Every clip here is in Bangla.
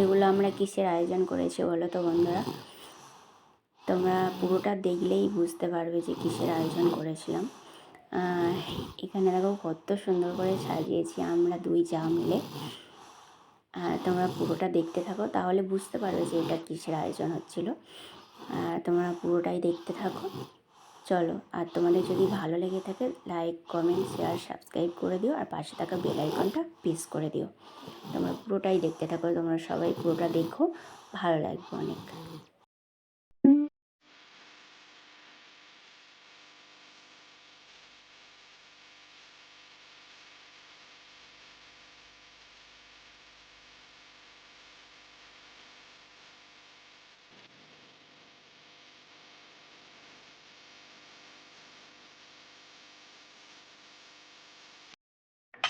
এগুলো আমরা কিসের আয়োজন করেছি বলো তো বন্ধুরা? তোমরা পুরোটা দেখলেই বুঝতে পারবে যে কিসের আয়োজন করেছিলাম। এখানে দেখো কত সুন্দর করে সাজিয়েছি আমরা দুই যা মিলে। তোমরা পুরোটা দেখতে থাকো, তাহলে বুঝতে পারবে যে এটা কিসের আয়োজন হচ্ছিল। তোমরা পুরোটাই দেখতে থাকো। চলো, আর তোমাদের যদি ভালো লেগে থাকে লাইক কমেন্ট শেয়ার সাবস্ক্রাইব করে দিও, আর পাশে থাকা বেল আইকনটা প্রেস করে দিও। তোমরা পুরোটাই দেখতে থাকো, তোমরা সবাই পুরোটা দেখো, ভালো লাগবে অনেক।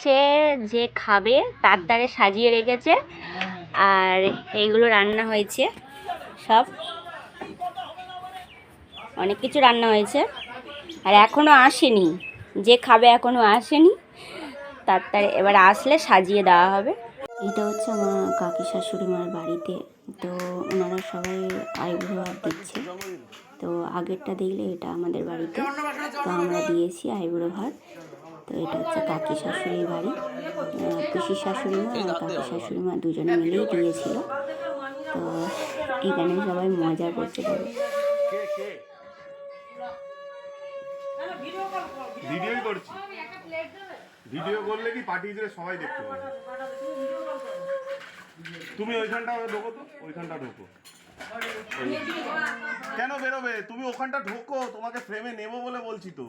সে যে খাবে, তার দ্বারে সাজিয়ে রেখেছে। আর এইগুলো রান্না হয়েছে, সব। অনেক কিছু রান্না হয়েছে। আর এখনও আসেনি। যে খাবে এখনও আসেনি। তার দ্বারে এবার আসলে সাজিয়ে দেওয়া হবে। এটা হচ্ছে আমার কাকি শাশুড়ি মার বাড়িতে। তো ওনারা সবাই আইব্রো ভাত দিচ্ছে। তো আগেরটা দেখলে এটা আমাদের বাড়িতে। তো আমরা দিয়েছি আইব্রো ভাত। তো এটা হচ্ছে কাকি শাশুড়ির বাড়ি। পিসির শাশুড়ি মা আর কাকি শাশুড়ি মা দুজনে মিলেই দিয়েছিল। তো এখানে সবাই মজা করতে পারে ভিডিওই করছি। ভিডিও করলে কি পাঠিয়ে সবাই দেখতে পাবে? তুমি ওইখানটা ঢোকো তো? ওইখানটা ঢোকো। কেন বেরোবে? তুমি ওখানটা ঢোকো, তোমাকে ফ্রেমে নেব বলে বলছি তো।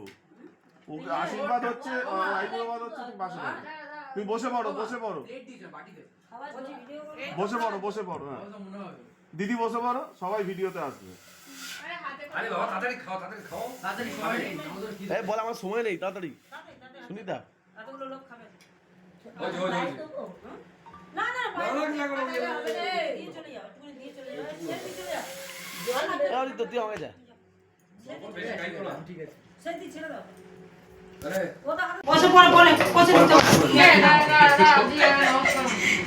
ওকে আশীর্বাদ হচ্ছে আশীর্বাদ হচ্ছে তুমি পাশে পড়ো তুমি বসে পড়ো বসে পড়ো। বসে পড়ো বসে পড়ো হ্যাঁ। দিদি বসে পড়ো সবাই ভিডিওতে আসবে। বল আমার সময় নেই তাড়াতাড়ি। সুনিতা। না তুই আমাকে যা। না। আরে, বসে পড়ে বলে বসে দিতে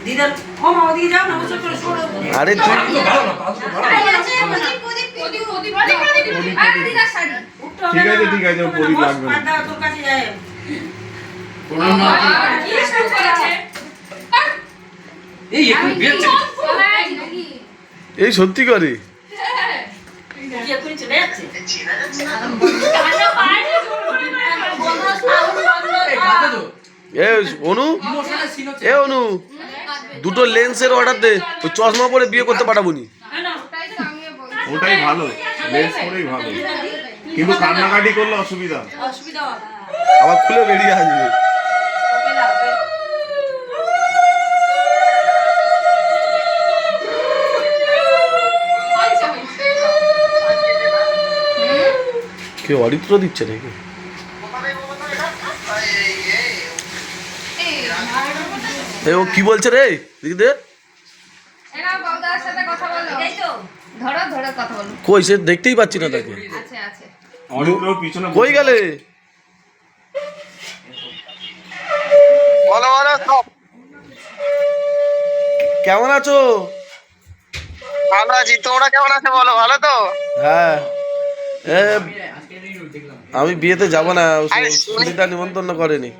দিদার ও মা ওদিকে যাও না বসে পড়ে সরো আরে তুই তো ভালো না, পাঁচ তো ভালো না। ঠিক আছে ঠিক আছে ও প্রদীপ লাগবে না তোর কাছে যায় এই একটু বেরোচ্ছে। এই সত্যি করে কি করে চলে যাচ্ছে এই। এ অনু? এ অনু? দুটো লেন্সের অর্ডার দে। ওই চশমা পরে বিয়ে করতে পাঠাবো নি। ওটাই ভালো। লেন্স করেই ভালো। কিন্তু কান্নাকাটি করলে অসুবিধা। অসুবিধা আবার খুলে বেরিয়ে আসবে। লাগবে অরিত্র দিচ্ছে নাকি? এ ও কি বলছে রে? দেখি দে। এই তো। ধরো ধরো কথা বলো। কই সে দেখতেই পাচ্ছি না তাকে। কই গেলে? বলো বলো সব। কেমন আছো? ভালো আছি। তোমরা কেমন আছো বলো ভালো তো? হ্যাঁ। আমি বিয়েতে যাব না সুনিতা নিমন্ত্রণ করেনি?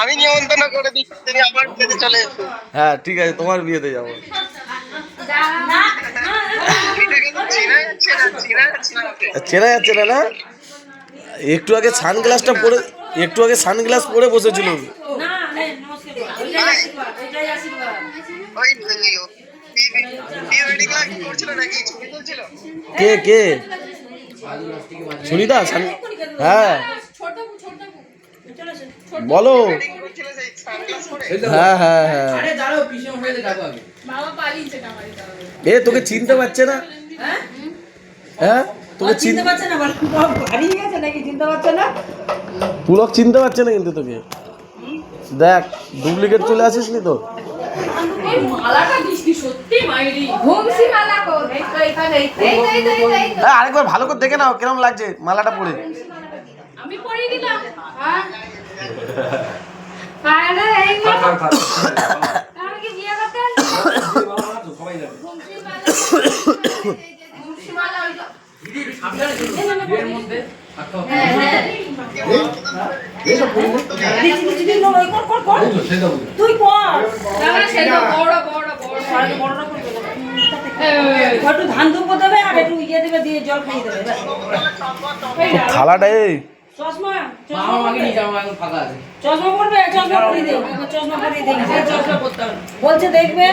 আমি নিমন্ত্রণ করে দিচ্ছি তুমি আমার সাথে চলে এসো হ্যাঁ ঠিক আছে তোমার বিয়েতে যাব চেনা যাচ্ছে না না একটু আগে সানগ্লাসটা পরে একটু আগে সানগ্লাস পরে বসেছিল কে কে সুনিতা হ্যাঁ বলো। হ্যাঁ হ্যাঁ হ্যাঁ। আরে দাঁড়াও, পিছনে হয়ে যাবে আগে। এ তোকে চিনতে পারছে না? হ্যাঁ? তোকে চিন চিনতে পারছে না হারিয়ে নাকি? চিনতে পারছে না? পুলক চিনতে পারছে না কিন্তু তোকে। দেখ ডুপ্লিকেট চলে আসিস নি তো হ্যাঁ, আরেকবার ভালো করে দেখে নাও কিরম লাগছে মালাটা পরে। আমি দিলাম হ্যাঁ আরে এই থাক, থাক, থাক। আমি কি বিয়ে করতে বংশীমালা ওই দিদি সাবধানে চলুন এর মধ্যে থাকতে হবে হ্যাঁ হ্যাঁ তুই কর না, না, সেটা বড় বড় বড় একটু ধান দুব্বো দেবে আর একটু ইয়ে দেবে দিয়ে জল খাইয়ে দেবে। থালাটা এই চশমা মা চশমা আমার আগে পরবে? নিয়ে যাব এখন ফাঁকা আছে। চশমা পরবে? চশমা পরিয়ে দে চশমা পরিয়ে দে চশমা পরতে হবে। বলছে দেখবে।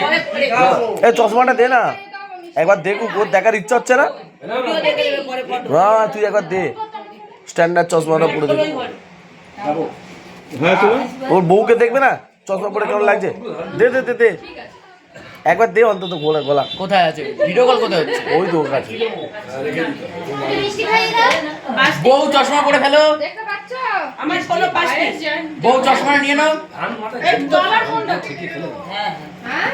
এই চশমাটা দে না। একবার দেখুক ওর দেখার ইচ্ছা হচ্ছে না। না তুই একবার দে। স্ট্যান্ডার্ড চশমাটা পরে দেবে। ওর বউকে দেখবে না? চশমা পরে কেমন লাগছে? দে দে দে দে। একবার দে অন্তত গোলা গোলা। কোথায় আছে? ভিডিও কল কোথায় হচ্ছে? ওই তো ওর কাছে বউ চশমা পরে ফেলো। দেখতে পাচ্ছ আমার কোনো পাশ নেই বউ চশমা নিয়ে নাও। এই ডলার ফোনটা। হ্যাঁ হ্যাঁ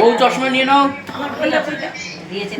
বউ চশমা নিয়ে নাও। আমার ফোনটা। দিয়েছে